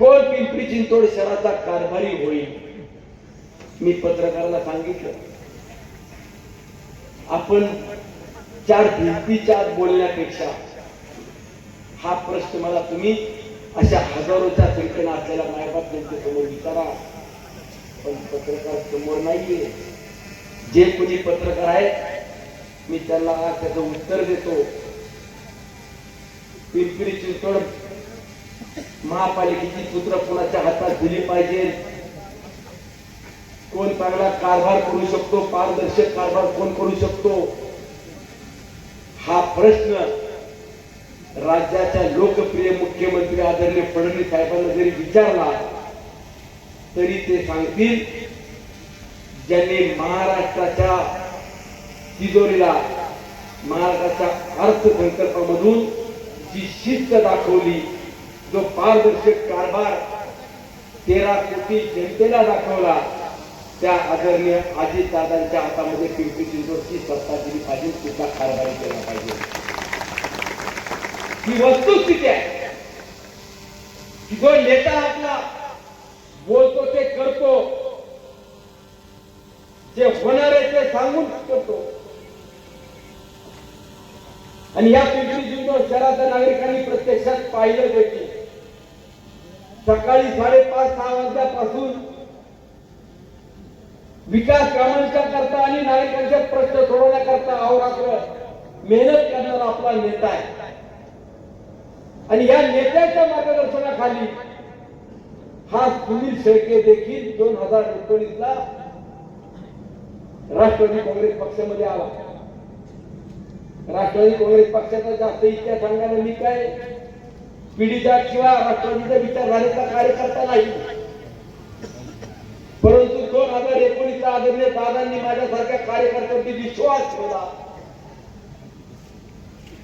कोण पिंपरी चिंचवड शहराचा कारभारी होईल? मी पत्रकाराला सांगितलं. आपण चार भिंतीच्या आत बोलण्यापेक्षा हा प्रश्न मला तुम्ही अशा हजारोच्या संख्येनं असलेल्या मायबाप समोर विचारा. पण पत्रकार समोर नाहीये. जे कोणी पत्रकार आहेत मी त्यांना त्याचं उत्तर देतो. पिंपरी चिंचवड महापालिकेची सूत्र कोणाच्या हातात दिली पाहिजे? कोण चांगला कारभार करू शकतो? पारदर्शक कारभार कोण करू शकतो? हा प्रश्न राज्याच्या लोकप्रिय मुख्यमंत्री आदरणीय फडणवीस साहेबांना जरी विचारला तरी ते सांगतील ज्यांनी महाराष्ट्राच्या तिजोरीला महाराष्ट्राच्या अर्थसंकल्पामधून जी शिस्त दाखवली जो पारदर्शक कारभार तेरा कोटी जनतेला दाखवला त्या आदरणीय अजितदादांच्या हातामध्ये पिंपरी चिंचवडची सत्ता दिली पाहिजे तिचा कारभारी केला पाहिजे. ही वस्तुस्थिती आहे. की जो नेता आपला बोलतो ते करतो जे होणार आहे ते सांगून करतो. आणि या पिंपरी चिंचवड शहराच्या नागरिकांनी प्रत्यक्षात पाहिलं देखील. सकाळी साडेपाच सहा वाजल्यापासून विकास कामांच्या करता आणि नागरिकांचे प्रश्न सोडवण्याकरता अहोरात्र मेहनत करणारा आपला नेता आहे. आणि या नेत्याच्या मार्गदर्शनाखाली हा सुनील शेळके देखील दोन हजार एकोणीस ला राष्ट्रवादी काँग्रेस पक्षामध्ये आला. राष्ट्रवादी काँग्रेस पक्षाचा जास्त इतिहास सांगायला मी काय पिढीचा किंवा राष्ट्रवादीचा विचारधारेचा कार्यकर्ता नाही. परंतु दोन हजार एकोणीस आदरणीय दादांनी माझ्यासारख्या कार्यकर्त्यांनी विश्वास ठेवला.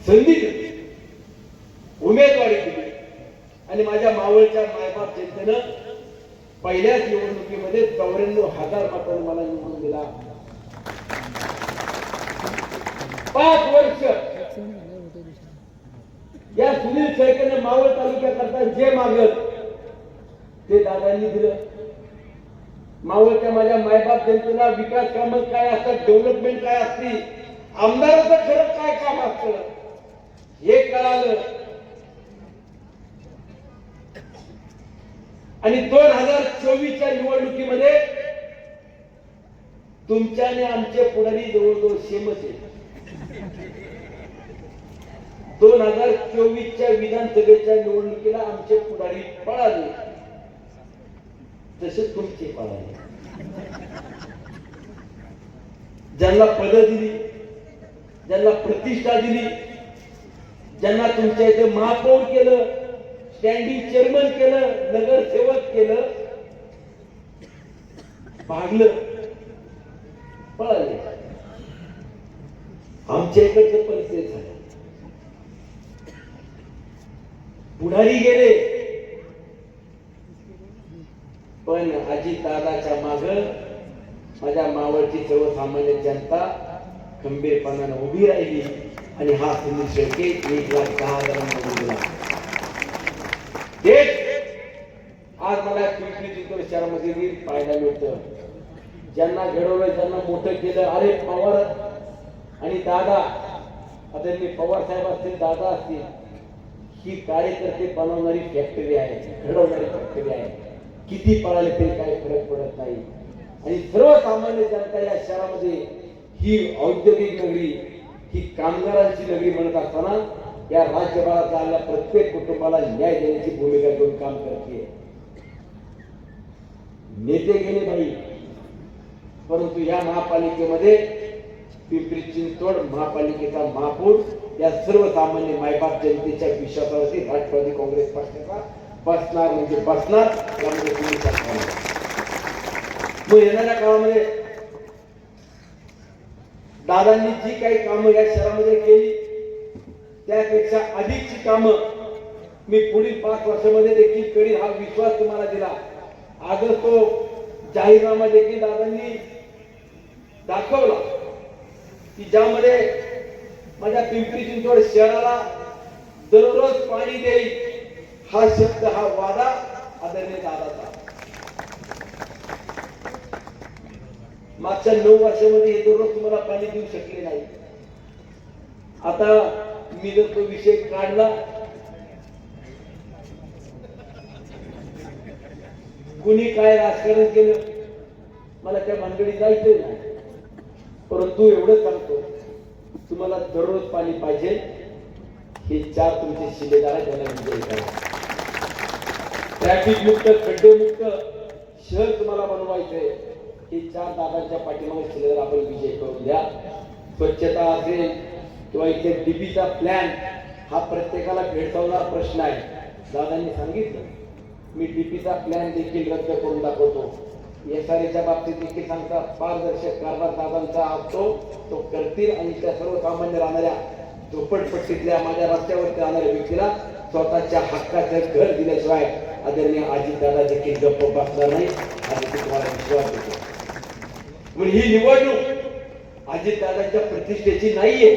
संधी उमेदवारी दिली. आणि माझ्या मावळच्या मायबाप जनतेनं पहिल्याच निवडणुकीमध्ये चौऱ्याण्णव हजार मतांनी मला निवडून दिला. पाच वर्ष या सुनील शेळकेनं मावळ तालुक्याकरता जे मागत ते दादांनी दिलं. मावळच्या माझ्या मायबाप जनतेला विकास काम काय असतात डेव्हलपमेंट काय असती आमदाराचं खरं काय काम असतं हे कळालं. आणि दोन हजार चोवीसच्या निवडणुकीमध्ये तुमच्याने आमचे पुढारी जवळजवळ सेमच आहे. दोन हजार चोवीसच्या विधानसभेच्या निवडणुकीला आमचे पुढारी पळाले. तसे तुमचे पळाले. ज्यांना पद दिली ज्यांना प्रतिष्ठा दिली ज्यांना तुमच्या इथे महापौर केलं स्टँडिंग चेअरमन केलं नगरसेवक केलं भागलं पळाले. आमच्या इकडचे परिस्थिती झाले. पुढारी गेले. पण अजित दादाच्या माग माझ्या मावळची सर्वसामान्य जनता खंबीरपणानं उभी राहिली आणि हा सुनील शेळके एक लाख दहा हजारांना दिला तेच आज मला पिंपरी चिंचवड शहरामध्ये पाहायला मिळतं. ज्यांना घडवलं ज्यांना मोठं केलं अरे पवार आणि दादा. आता पवार साहेब असतील दादा असतील. ही कार्यकर्ते बनवणारी फॅक्टरी आहे घडवणारी फॅक्टरी आहे. किती पळाले तरी काही फरक पडत नाही. आणि सर्वसामान्य जनता या शहरामध्ये ही औद्योगिक नगरी ही कामगारांची नगरी म्हणत असताना या राज्यभरात आलेल्या प्रत्येक कुटुंबाला न्याय देण्याची भूमिका घेऊन काम करते नेते गेले नाही. परंतु या महापालिकेमध्ये पिंपरी चिंचवड महापालिकेचा महापौर या सर्वसामान्य मायबाप जनतेच्या विश्वासावरती राष्ट्रवादी काँग्रेस पक्षाचा बसणार म्हणजे बसणार त्यामध्ये तुम्ही मग येणाऱ्या काळामध्ये दादांनी जी काही कामं या शहरामध्ये केली त्यापेक्षा अधिकची कामं मी पुढील पाच वर्षामध्ये देखील करीन हा विश्वास तुम्हाला दिला. आजच तो जाहीरनामा देखील दादांनी दाखवला की ज्यामध्ये माझ्या पिंपरी चिंचवड शहराला दररोज पाणी देईल. हा शब्द हा वादा आदरणीय दादाचा. मागच्या नऊ वर्षामध्ये हे दररोज तुम्हाला पाणी देऊ शकले नाही. आता मी जर तो विषय काढला कुणी काय राजकारण केलं मला त्या भानगडी जायचं नाही. परंतु एवढं सांगतो तुम्हाला दररोज पाणी पाहिजे. हे चार तुमचे शिलेदार त्यांना विजयी करा ट्रॅफिक मुक्त खड्डे मुक्त शहर तुम्हाला बनवायचंय. हे चार दादांच्या पाठीमागे शिलेदार आपण विजय करून द्या. स्वच्छता असेल किंवा इथे डीपीचा प्लॅन हा प्रत्येकाला भेडसावणारा प्रश्न आहे. दादांनी सांगितलं. मी डीपीचा प्लॅन देखील रद्द करून दाखवतो. एस बाबतीत देखील सांगता पारदर्शक कारभार दादांचा असतो तो करतील आणि त्या सर्वसामान्य राहणाऱ्या झोपडपट्टीतल्या माझ्या रस्त्यावरती राहणाऱ्या व्यक्तीला स्वतःच्या हक्काचं घर दिल्याशिवाय आदरणीय अजित दादा देखील गप्प बसणार नाही. आणि ते तुम्हाला विश्वास देतो म्हणून ही निवडणूक अजित दादांच्या प्रतिष्ठेची नाहीये.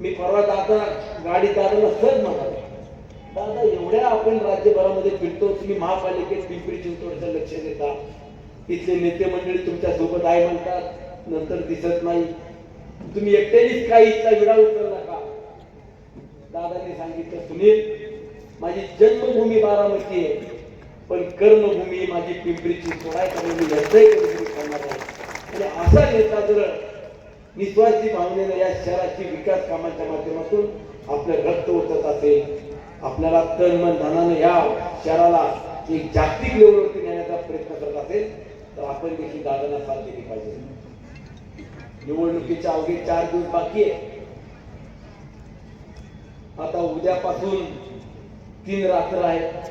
मी परवा दादा गाडी दादाला सहज म्हणालो दादा एवढ्या आपण राज्यभरामध्ये फिरतो तुम्ही महापालिकेत पिंपरी चिंचवडचं लक्ष देता. तिथले नेते मंडळी तुमच्यासोबत आहे म्हणतात नंतर दिसत नाही. तुम्ही एकट्यानेच काही इतका विडा उचलू नका. दादाने सांगितलं सुनील माझी जन्मभूमी बारामती आहे पण कर्मभूमी माझी पिंपरी चिंचवड आहे कारण मी व्यवसाय करणार आहे. आणि असा नेता जर निस्वार्थी भावनेनं या शहराची विकास कामाच्या माध्यमातून आपलं रक्त ओतत असेल आपल्याला तन मन धनानं या शहराला एक जागतिक लेवलवरती नेण्याचा प्रयत्न करत असेल तर आपण देखील दादांना साथ दिली पाहिजे. निवडणुकीच्या अवघे चार दिवस बाकी आहे. आता उद्यापासून तीन रात्र आहेत.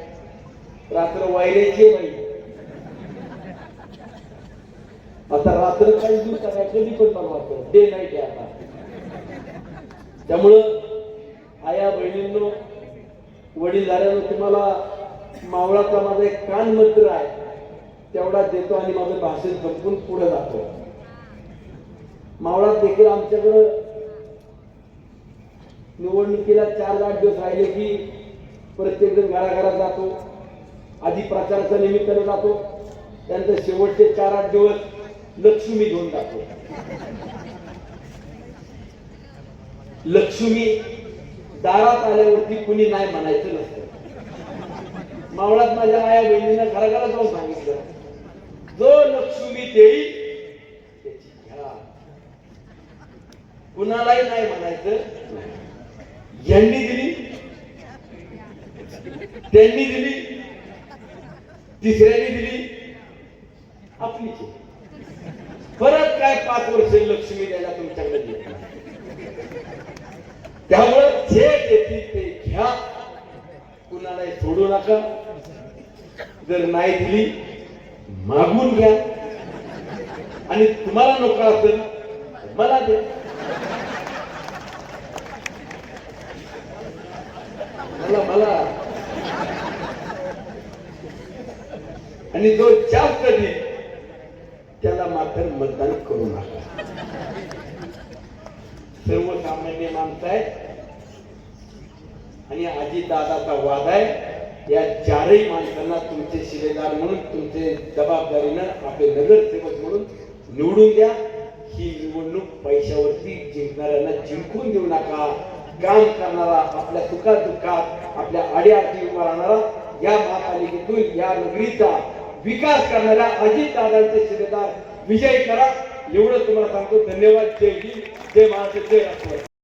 रात्र वायऱ्याची नाही आता रात्र काही दिवस आहे कधी पण बनवायचं डे नाईट आहे आता. त्यामुळं आया बहिणींनो वडीलधाऱ्यानं तुम्हाला मावळाचा माझा एक कान मंत्र आहे. तेवढा देतो आणि माझं भाषण संपून पुढे जातो. मावळात देखील आमच्याकडं निवडणुकीला चार आठ दिवस राहिले की प्रत्येक जण घराघरात जातो. आधी प्रचाराच्या निमित्ताने जातो. त्यानंतर शेवटचे चार आठ दिवस लक्ष्मी घेऊन जातो. लक्ष्मी दारात आल्यावरती कुणी नाही म्हणायचं नसतं. मावळात माझ्या आया बहिणीनं घराघरात जाऊन सांगितलं. जो लक्ष्मी देईल त्याची घ्या. कुणालाही नाही म्हणायचं. यांनी दिली. त्यांनी दिली. तिसऱ्याने दिली. आपली परत काय पाच वर्ष लक्ष्मी द्यायला तुमच्याकडे त्यामुळे जे देतील ते घ्या. कुणालाही सोडू नका. जर नाही दिली मागून घ्या. आणि तुम्हाला नको असेल मला द्या मला मला. आणि जो जास्त देईल त्याला मात्र मतदान करू नका. सर्वसामान्य माणसं आहेत आणि अजित दादाचा वाद आहे या चारही माणसांना तुमचे शिलेदार म्हणून तुमचे जबाबदारीनं आपले नगरसेवक म्हणून निवडून द्या. ही निवडणूक पैशावरती जिंकणाऱ्यांना जिंकून देऊ नका. काम करणारा आपल्या सुखात दुःखात आपल्या आड्यार्थी उभा राहणारा या महापालिकेतून या नगरीचा विकास करणाऱ्या अजितदादांचे शिलेदार विजय करा. एवढं तुम्हाला सांगतो धन्यवाद जय हिंद जय महाराष्ट्र जय असं